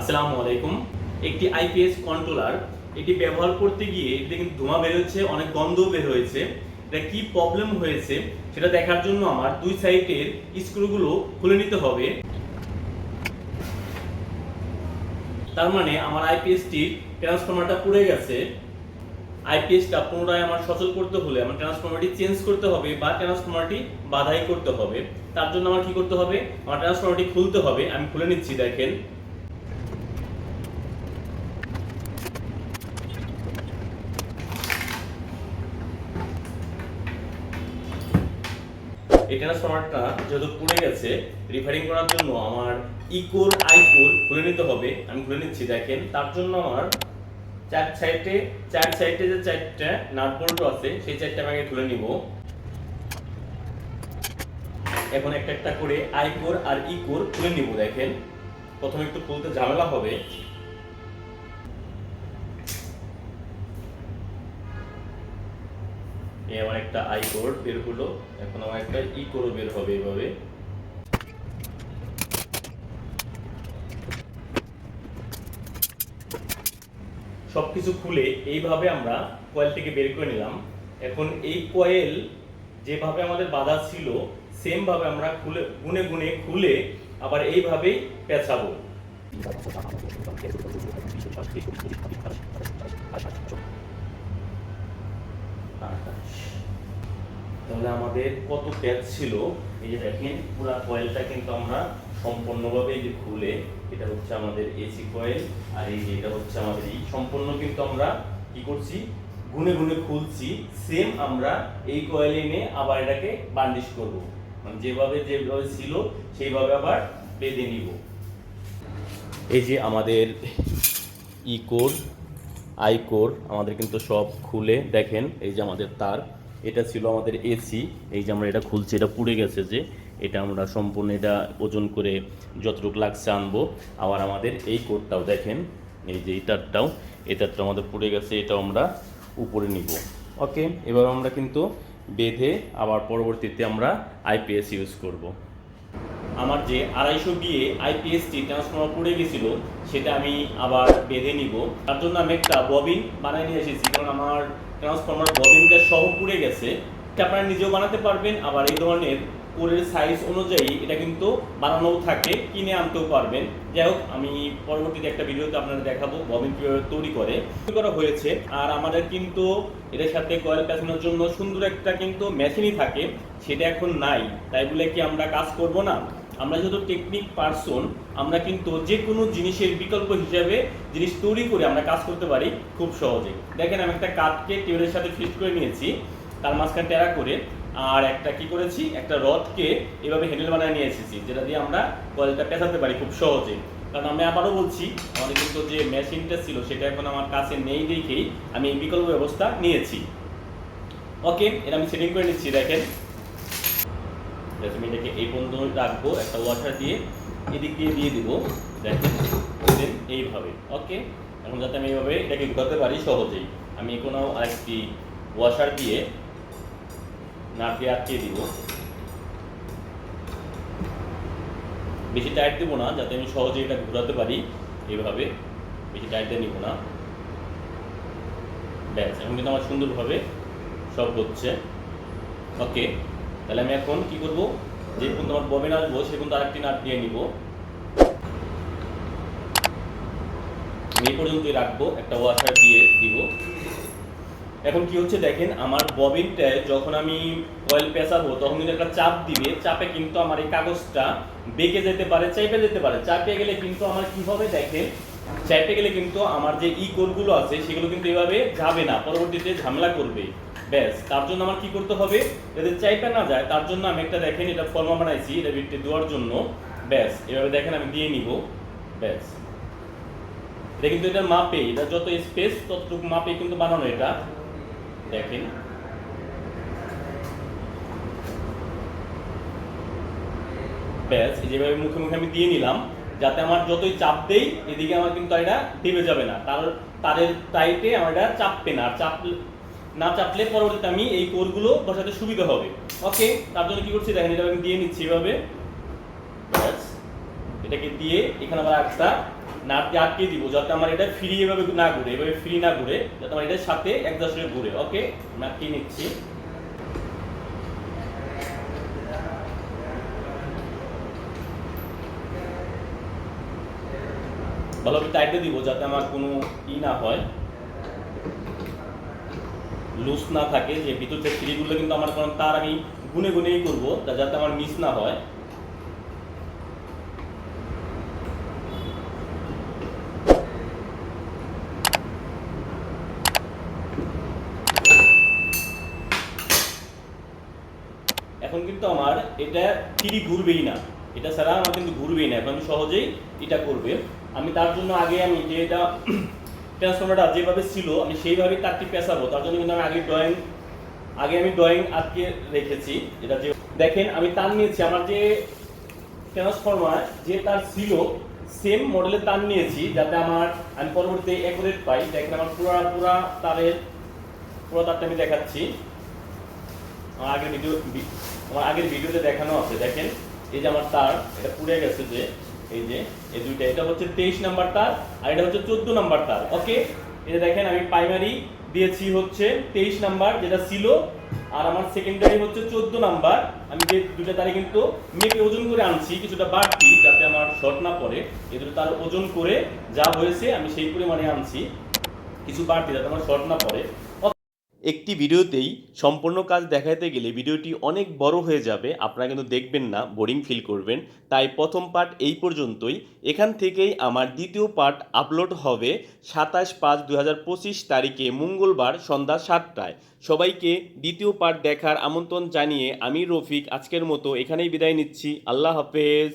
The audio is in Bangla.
আসসালামু আলাইকুম। একটি আইপিএস কন্ট্রোলার এটি ব্যবহার করতে গিয়ে এতে কিন্তু ধোঁয়া বের হচ্ছে অনেক গন্ধ বের হয়েছে। এটা কি প্রবলেম হয়েছে সেটা দেখার জন্য আমার দুই সাইডের স্ক্রুগুলো খুলে নিতে হবে। তার মানে আমার আইপিএসটির ট্রান্সফর্মারটা পুড়ে গেছে। আইপিএসটা পুনরায় আমার সচল করতে হলে আমার ট্রান্সফর্মারটি চেঞ্জ করতে হবে বা ট্রান্সফর্মারটি বাধাই করতে হবে। তার জন্য আমার কি করতে হবে? আমার ট্রান্সফর্মারটি খুলতে হবে। আমি খুলে নিচ্ছি, দেখেন। এই ট্রান্সফরমারটা যেহেতু পুড়ে গেছে রিফারিং করার জন্য আমার ইকোর আইকোর খুলে নিতে হবে। আমি খুলে নিচ্ছি, দেখেন, তার জন্য আমার চার সাইডে চার সাইডে যে চারটা নাট বোল্ট আছে, সেই চারটা আমি আগে খুলে নিব। এখন একটা একটা করে আইকোর আর ইকোর খুলে নিব, দেখেন। প্রথমে একটু খুলতে ঝামেলা হবে। আমার একটা আই কোড বের হলো, এখন আমার একটা ই কোড বের হবে এইভাবে সবকিছু খুলে এইভাবে আমরা কয়েলটিকে বের করে নিলাম। এখন এই কয়েল যেভাবে আমাদের বাধা ছিল সেম ভাবে আমরা খুলে, গুনে গুনে খুলে আবার এইভাবেই পেঁচাবো। আমাদের কত প্যাচ ছিল, এই যে দেখেন, পুরো কয়েলটা কিন্তু আমরা সম্পূর্ণভাবে এই যে খুলে, এটা হচ্ছে আমাদের এসি কয়েল আর এই যে এটা হচ্ছে আমাদের এই সম্পূর্ণ কিন্তু আমরা কি করছি? গুনে গুনে খুলছি সেম আমরা এই কয়েল এনে আবার এটাকে বান্ডিশ করব। মানে যেভাবে যেভাবে ছিল, সেইভাবে আবার বেঁধে নিব। এই যে আমাদের ই কোর আই কোর আমাদের কিন্তু সব খুলে, দেখেন, এই যে আমাদের তার। এটা ছিল আমাদের এসি এই যে আমরা এটা খুলছি, এটা পুড়ে গেছে যে এটা আমরা সম্পূর্ণ এটা ওজন করে যতটুকু লাগছে আনব। আবার আমাদের এই কোটটাও দেখেন, এই যে এই এটারটা আমাদের পুড়ে গেছে, এটাও আমরা উপরে নিব। ওকে এবার আমরা কিন্তু বেঁধে আবার পরবর্তীতে আমরা আইপিএস ইউজ করব। আমার যে আড়াইশো বিয়ে আইপিএসটি ট্রান্সফর্মার পড়ে গেছিল, সেটা আমি আবার বেঁধে নিব। তার জন্য আমি একটা ববিন বানিয়ে নিয়ে এসেছি, কারণ আমার ট্রান্সফর্মার ববিনটা সহ পুড়ে গেছে। এটা আপনারা নিজেও বানাতে পারবেন, আবার এই ধরনের কোরের সাইজ অনুযায়ী এটা কিন্তু বানানোও থাকে, কিনে আনতেও পারবেন। যাই হোক, আমি পরবর্তীতে একটা ভিডিওতে আপনাদের দেখাবো ববিন কীভাবে তৈরি করে। তৈরি করা হয়েছে, আর আমাদের কিন্তু এটার সাথে কয়েল পেছানোর জন্য সুন্দর একটা কিন্তু মেশিনই থাকে, সেটা এখন নাই। তাই বলে কি আমরা কাজ করব না? আমরা যেহেতু টেকনিক পারসন আমরা কিন্তু যে কোনো জিনিসের বিকল্প হিসাবে জিনিস তৈরি করে আমরা কাজ করতে পারি খুব সহজে। দেখেন আমি একটা কাঠকে টেবিলের সাথে ফিট করে নিয়েছি, তার মাঝখানে টেরা করে, আর একটা কি করেছি? একটা রথকে এভাবে হ্যান্ডেল বানিয়ে নিয়ে এসেছি, যেটা দিয়ে আমরা কয়েলটা পেঁচাতে পারি খুব সহজে। কারণ আমি আবারও বলছি, আমাদের কিন্তু যে মেশিনটা ছিল, সেটা এখন আমার কাছে নেই দেখেই আমি এই বিকল্প ব্যবস্থা নিয়েছি। ওকে, এটা আমি সেটিং করে নিচ্ছি, দেখেন। আমি এটাকে এই পর্যন্ত রাখব, একটা ওয়াটার দিয়ে এদিক দিয়ে দিয়ে দিব। দেখেন এইভাবে। ওকে এখন যাতে আমি এইভাবে এটাকে ঘুরাতে পারি সহজেই। আমি কোনো আরেকটি ওয়াশার দিয়ে নাট দিয়ে আটকে দিব। বেশি টাইট দেবো না, যাতে আমি সহজে এটা ঘোরাতে পারি এইভাবে। বেশি টাইট নিব না। ব্যাস, এখন কিন্তু আমার সুন্দরভাবে সব হচ্ছে। ওকে তাহলে আমি এখন কি করব? যে পর্যন্ত আমার ববিন আসব সে পর্যন্ত আরেকটি নাট দিয়ে নিব। এই পর্যন্তই রাখব, একটা ওয়াশার দিয়ে দিব। এখন কি হচ্ছে দেখেন, আমার ববিনটায় যখন আমি কয়েল পেঁচাবো, তখন কিন্তু একটা চাপ দিবে। চাপে কিন্তু আমার এই কাগজটা বেঁকে যেতে পারে চাইপে যেতে পারে। চাপে গেলে কিন্তু আমার কি হবে দেখেন চাইপে গেলে কিন্তু আমার যে ই কোডগুলো আছে, সেগুলো কিন্তু এভাবে যাবে না, পরবর্তীতে ঝামেলা করবে। ব্যাস, তার জন্য আমার কি করতে হবে? যাতে চাইপে না যায়, তার জন্য আমি একটা দেখেন, এটা ফর্মা বানাইছি, এটা বিটে দেওয়ার জন্য। ব্যাস, এভাবে দেখেন আমি দিয়ে নিব। ব্যাস। এটা কিন্তু এটা মাপে, এটা যত স্পেস ততটুকু মাপে কিন্তু বানানো এটা। দেখেন। ব্যাস যেভাবে মুখে মুখে আমি দিয়ে নিলাম, যাতে আমার যতই চাপ দেই, এদিকে আমার কিন্তু এটা দেবে যাবে না। তার, তাদের টাইটে আমার এটা চাপবে না। আর চাপ না চাপলে পরবর্তীতে আমি এই কোরগুলো বসাতে সুবিধা হবে। ওকে তার জন্য কি করছি? দেখেন, এটা আমি দিয়ে নিচ্ছি এভাবে। এটাকে দিয়ে এখানে আবার একটা নাট দিয়ে আটকে দিব, যাতে আমার এটা ফ্রি এভাবে না ঘুরে, এভাবে ফ্রি না ঘুরে, যাতে আমার এটার সাথে এক একজাস্ট ঘুরে। ওকে আটকে নিচ্ছি। ভালোভাবে টাইটে দিব, যাতে আমার কোনো ই না হয়। লুজ না থাকে, যে ভিতর থেকে ফ্রিগুলো কিন্তু আমার কারণ তার আমি গুনে গুনেই করব যাতে আমার মিস না হয়। এখন কিন্তু আমার এটা ফ্রি ঘুরবেই না। এটা ছাড়া আমার কিন্তু ঘুরবেই না, এখন সহজেই এটা করবে। আমি তার জন্য আগে আমি যে এটা ট্রান্সফর্মারটা যেভাবে ছিল, আমি সেইভাবেই তারটি পেঁচাবো। তার জন্য কিন্তু আমি আগে ড্রয়িং আগে আমি ড্রয়িং আটকে রেখেছি। এটা যে দেখেন, আমি তার নিয়েছি। আমার যে ট্রান্সফর্মার যে তার ছিল সেম মডেলের তার নিয়েছি, যাতে আমার আমি পরবর্তী অ্যাকুরেট পাই। দেখেন, আমার পুরা পুরা তারের পুরো তারটা আমি দেখাচ্ছি। আমার আগের ভিডিও আমার আগের ভিডিওতে দেখানো আছে। দেখেন, এই যে আমার তার, এটা পুড়ে গেছে যে এই যে, এই দুইটা, এটা হচ্ছে তেইশ নাম্বার তার, আর এটা হচ্ছে চোদ্দ নাম্বার তার ওকে এটা দেখেন, আমি প্রাইমারি দিয়েছি হচ্ছে তেইশ নাম্বার, যেটা ছিল, আর আমার সেকেন্ডারি হচ্ছে চোদ্দ নাম্বার। আমি যে দুটো তারে কিন্তু মেপে ওজন করে আনছি, কিছুটা বাড়তি, যাতে আমার শর্ট না পড়ে। এই দুটো তার ওজন করে যা হয়েছে, আমি সেই পরিমাণে আনছি। কিছু বাড়তি, যাতে আমার শর্ট না পড়ে। একটি ভিডিওতেই সম্পূর্ণ কাজ দেখাতে গেলে ভিডিওটি অনেক বড় হয়ে যাবে, আপনারা কিন্তু দেখবেন না বোরিং ফিল করবেন। তাই প্রথম পার্ট এই পর্যন্তই। এখান থেকেই আমার দ্বিতীয় পার্ট আপলোড হবে সাতাশ পাঁচ দু তারিখে মঙ্গলবার সন্ধ্যা সাতটায়। সবাইকে দ্বিতীয় পার্ট দেখার আমন্ত্রণ জানিয়ে আমি রফিক আজকের মতো এখানেই বিদায় নিচ্ছি। আল্লাহ হাফেজ।